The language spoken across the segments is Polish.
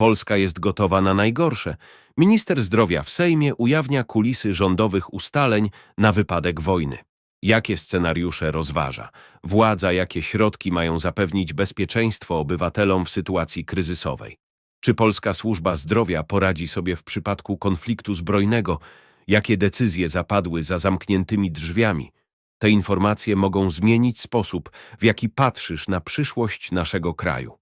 Polska jest gotowa na najgorsze. Minister zdrowia w Sejmie ujawnia kulisy rządowych ustaleń na wypadek wojny. Jakie scenariusze rozważa? Władza jakie środki mają zapewnić bezpieczeństwo obywatelom w sytuacji kryzysowej? Czy polska służba zdrowia poradzi sobie w przypadku konfliktu zbrojnego? Jakie decyzje zapadły za zamkniętymi drzwiami? Te informacje mogą zmienić sposób, w jaki patrzysz na przyszłość naszego kraju.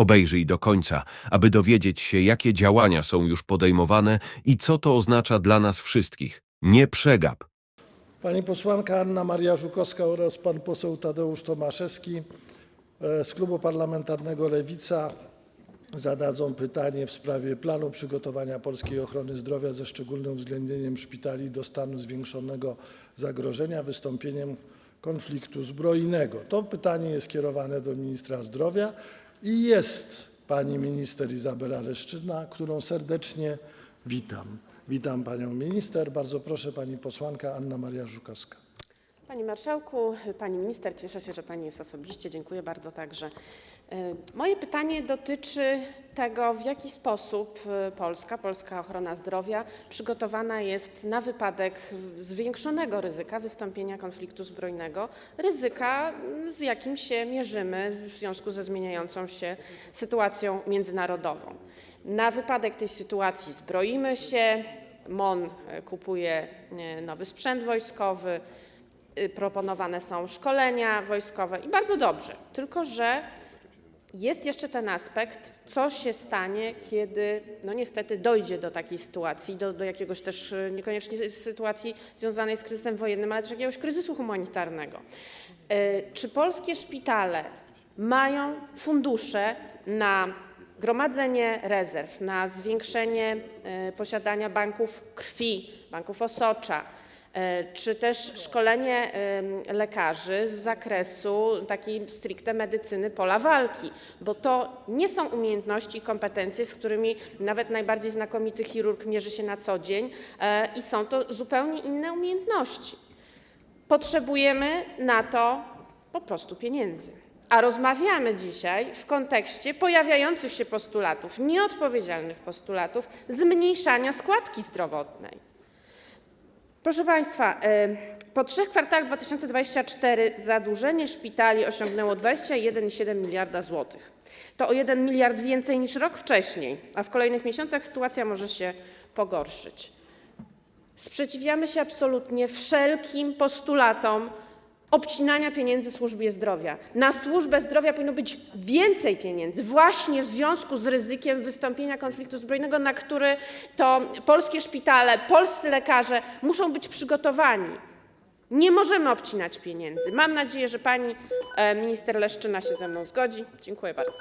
Obejrzyj do końca, aby dowiedzieć się, jakie działania są już podejmowane i co to oznacza dla nas wszystkich. Nie przegap. Pani posłanka Anna Maria Żukowska oraz pan poseł Tadeusz Tomaszewski e, z Klubu Parlamentarnego Lewica zadadzą pytanie w sprawie planu przygotowania polskiej ochrony zdrowia ze szczególnym uwzględnieniem szpitali do stanu zwiększonego zagrożenia wystąpieniem konfliktu zbrojnego. To pytanie jest kierowane do ministra zdrowia i jest pani minister Izabela Leszczyna, którą serdecznie witam. Witam panią minister. Bardzo proszę pani posłanka Anna Maria Żukowska. Panie Marszałku, Pani Minister, cieszę się, że Pani jest osobiście. Dziękuję bardzo także. E, Moje pytanie dotyczy tego, w jaki sposób e, Polska, polska ochrona zdrowia przygotowana jest na wypadek zwiększonego ryzyka wystąpienia konfliktu zbrojnego, ryzyka, z jakim się mierzymy w związku ze zmieniającą się sytuacją międzynarodową. Na wypadek tej sytuacji zbroimy się, MON e, kupuje nowy sprzęt wojskowy, proponowane są szkolenia wojskowe i bardzo dobrze. Tylko, że jest jeszcze ten aspekt, co się stanie, kiedy no niestety dojdzie do takiej sytuacji, do, do jakiegoś też y, niekoniecznie sytuacji związanej z kryzysem wojennym, ale też jakiegoś kryzysu humanitarnego. Y, Czy polskie szpitale mają fundusze na gromadzenie rezerw, na zwiększenie y, posiadania banków krwi, banków osocza, czy też szkolenie lekarzy z zakresu takiej stricte medycyny pola walki, bo to nie są umiejętności i kompetencje, z którymi nawet najbardziej znakomity chirurg mierzy się na co dzień e, i są to zupełnie inne umiejętności. Potrzebujemy na to po prostu pieniędzy. A rozmawiamy dzisiaj w kontekście pojawiających się postulatów, nieodpowiedzialnych postulatów zmniejszania składki zdrowotnej. Proszę Państwa, po trzech kwartałach 2024 zadłużenie szpitali osiągnęło 21,7 miliarda złotych. To o 1 miliard więcej niż rok wcześniej, a w kolejnych miesiącach sytuacja może się pogorszyć. Sprzeciwiamy się absolutnie wszelkim postulatom obcinania pieniędzy służbie zdrowia. Na służbę zdrowia powinno być więcej pieniędzy, właśnie w związku z ryzykiem wystąpienia konfliktu zbrojnego, na który to polskie szpitale, polscy lekarze muszą być przygotowani. Nie możemy obcinać pieniędzy. Mam nadzieję, że pani e, minister Leszczyna się ze mną zgodzi. Dziękuję bardzo.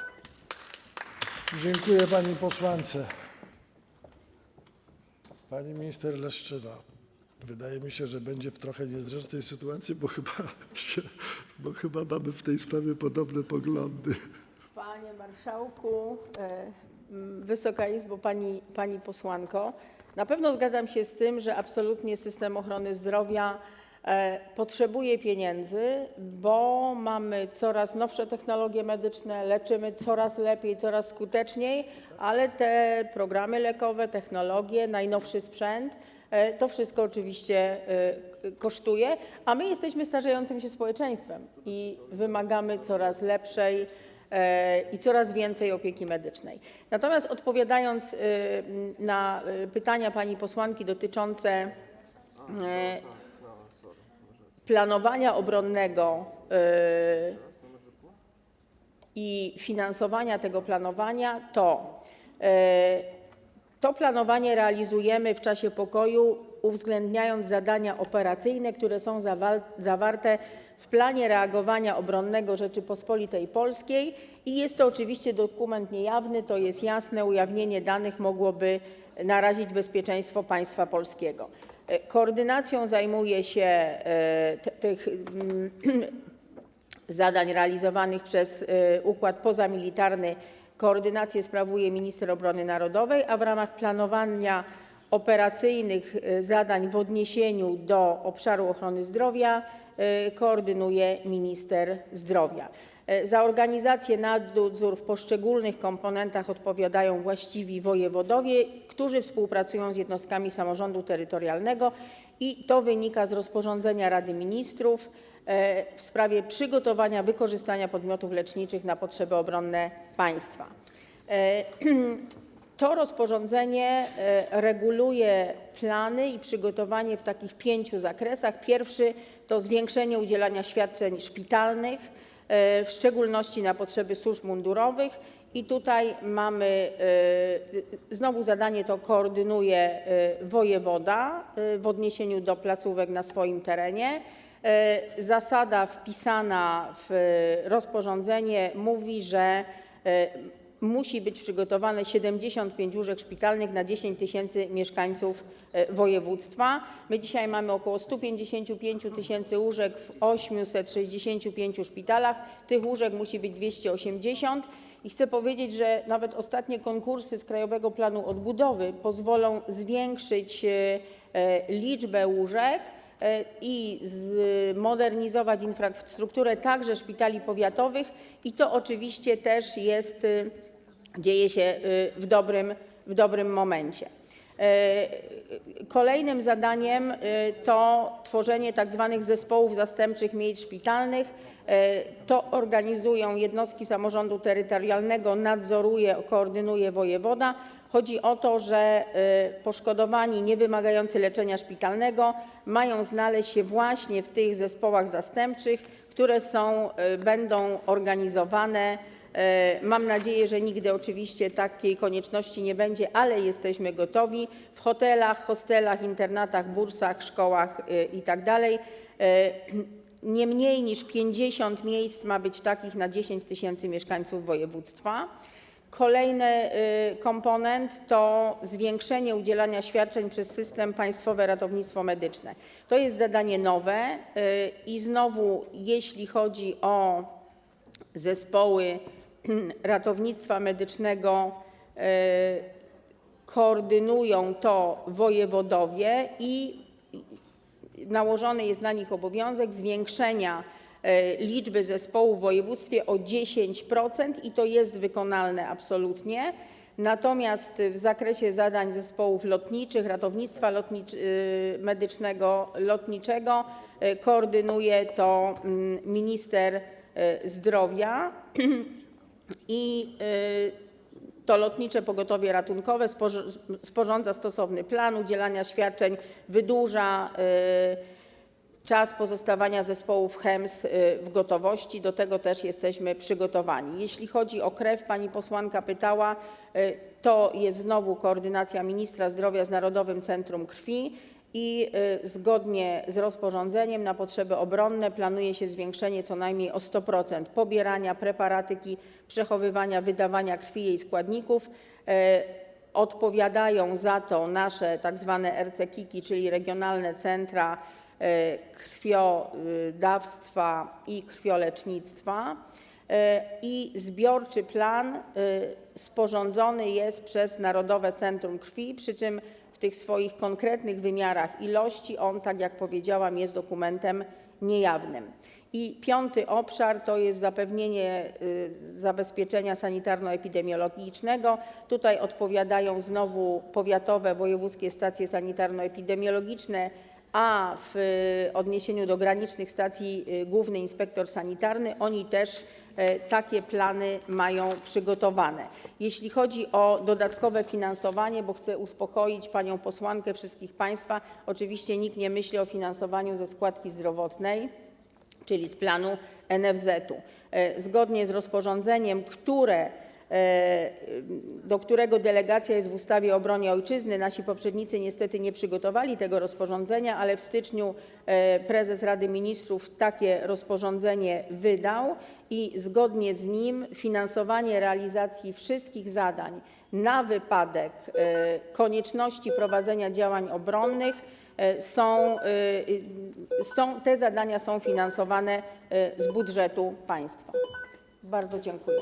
Dziękuję pani posłance. Pani minister Leszczyna. Wydaje mi się, że będzie w trochę niezręcznej sytuacji, bo chyba, bo chyba mamy w tej sprawie podobne poglądy. Panie Marszałku, e, Wysoka Izbo, pani, pani posłanko, na pewno zgadzam się z tym, że absolutnie system ochrony zdrowia e, potrzebuje pieniędzy, bo mamy coraz nowsze technologie medyczne, leczymy coraz lepiej, coraz skuteczniej, ale te programy lekowe, technologie, najnowszy sprzęt, to wszystko oczywiście e, kosztuje, a my jesteśmy starzejącym się społeczeństwem i wymagamy coraz lepszej e, i coraz więcej opieki medycznej. Natomiast odpowiadając e, na e, pytania pani posłanki dotyczące e, planowania obronnego e, i finansowania tego planowania, to e, to planowanie realizujemy w czasie pokoju, uwzględniając zadania operacyjne, które są zawarte w planie reagowania obronnego Rzeczypospolitej Polskiej i jest to oczywiście dokument niejawny, to jest jasne, ujawnienie danych mogłoby narazić bezpieczeństwo państwa polskiego. E, Koordynacją zajmuje się e, tych mm, zadań realizowanych przez y, układ pozamilitarny koordynację sprawuje minister obrony narodowej, a w ramach planowania operacyjnych y, zadań w odniesieniu do obszaru ochrony zdrowia y, koordynuje minister zdrowia. E, Za organizację nadzór w poszczególnych komponentach odpowiadają właściwi wojewodowie, którzy współpracują z jednostkami samorządu terytorialnego i to wynika z rozporządzenia Rady Ministrów w sprawie przygotowania wykorzystania podmiotów leczniczych na potrzeby obronne państwa. E, To rozporządzenie e, reguluje plany i przygotowanie w takich pięciu zakresach. Pierwszy to zwiększenie udzielania świadczeń szpitalnych, e, w szczególności na potrzeby służb mundurowych. I tutaj mamy e, znowu zadanie to koordynuje e, wojewoda e, w odniesieniu do placówek na swoim terenie. E, Zasada wpisana w rozporządzenie mówi, że e, musi być przygotowane 75 łóżek szpitalnych na 10 tysięcy mieszkańców e, województwa. My dzisiaj mamy około 155 tysięcy łóżek w 865 szpitalach. Tych łóżek musi być 280. I chcę powiedzieć, że nawet ostatnie konkursy z Krajowego Planu Odbudowy pozwolą zwiększyć liczbę łóżek i zmodernizować infrastrukturę także szpitali powiatowych i to oczywiście też y, dzieje się y, w dobrym momencie. E, Kolejnym zadaniem to tworzenie tzw. zespołów zastępczych miejsc szpitalnych. E, To organizują jednostki samorządu terytorialnego, nadzoruje, koordynuje wojewoda. Chodzi o to, że y, poszkodowani niewymagający leczenia szpitalnego mają znaleźć się właśnie w tych zespołach zastępczych, które będą organizowane. E, Mam nadzieję, że nigdy oczywiście takiej konieczności nie będzie, ale jesteśmy gotowi w hotelach, hostelach, internatach, bursach, szkołach y, itd. E, Nie mniej niż 50 miejsc ma być takich na 10 tysięcy mieszkańców województwa. Kolejny komponent to zwiększenie udzielania świadczeń przez system Państwowe Ratownictwo Medyczne. To jest zadanie nowe i znowu, jeśli chodzi o zespoły ratownictwa medycznego, y, koordynują to wojewodowie i nałożony jest na nich obowiązek zwiększenia e, liczby zespołów w województwie o 10% i to jest wykonalne absolutnie. Natomiast w zakresie zadań zespołów lotniczych, ratownictwa y, medycznego, lotniczego e, koordynuje to mm, minister e, zdrowia i y, to Lotnicze Pogotowie Ratunkowe sporz- sporządza stosowny plan udzielania świadczeń, wydłuża y, czas pozostawania zespołów HEMS y, w gotowości. Do tego też jesteśmy przygotowani. Jeśli chodzi o krew, pani posłanka pytała, to jest znowu koordynacja ministra zdrowia z Narodowym Centrum Krwi i y, zgodnie z rozporządzeniem na potrzeby obronne planuje się zwiększenie co najmniej o 100% pobierania preparatyki, przechowywania, wydawania krwi i jej składników. E, Odpowiadają za to nasze tak zwane RCKiki, czyli regionalne centra e, krwiodawstwa i krwiolecznictwa. I zbiorczy plan sporządzony jest przez Narodowe Centrum Krwi, przy czym w tych swoich konkretnych wymiarach ilości on, tak jak powiedziałam, jest dokumentem niejawnym. I piąty obszar to jest zapewnienie y, zabezpieczenia sanitarno-epidemiologicznego. Tutaj odpowiadają znowu powiatowe, wojewódzkie stacje sanitarno-epidemiologiczne, a w odniesieniu do granicznych stacji y, główny inspektor sanitarny. Oni też takie plany mają przygotowane. Jeśli chodzi o dodatkowe finansowanie, bo chcę uspokoić panią posłankę, wszystkich państwa, oczywiście nikt nie myśli o finansowaniu ze składki zdrowotnej czyli z planu NFZ-u. E, Zgodnie z rozporządzeniem, które, e, do którego delegacja jest w ustawie o obronie ojczyzny, nasi poprzednicy niestety nie przygotowali tego rozporządzenia, ale w styczniu e, prezes Rady Ministrów takie rozporządzenie wydał i zgodnie z nim finansowanie realizacji wszystkich zadań na wypadek e, konieczności prowadzenia działań obronnych e, są, e, są, te zadania są finansowane e, z budżetu państwa. Bardzo dziękuję.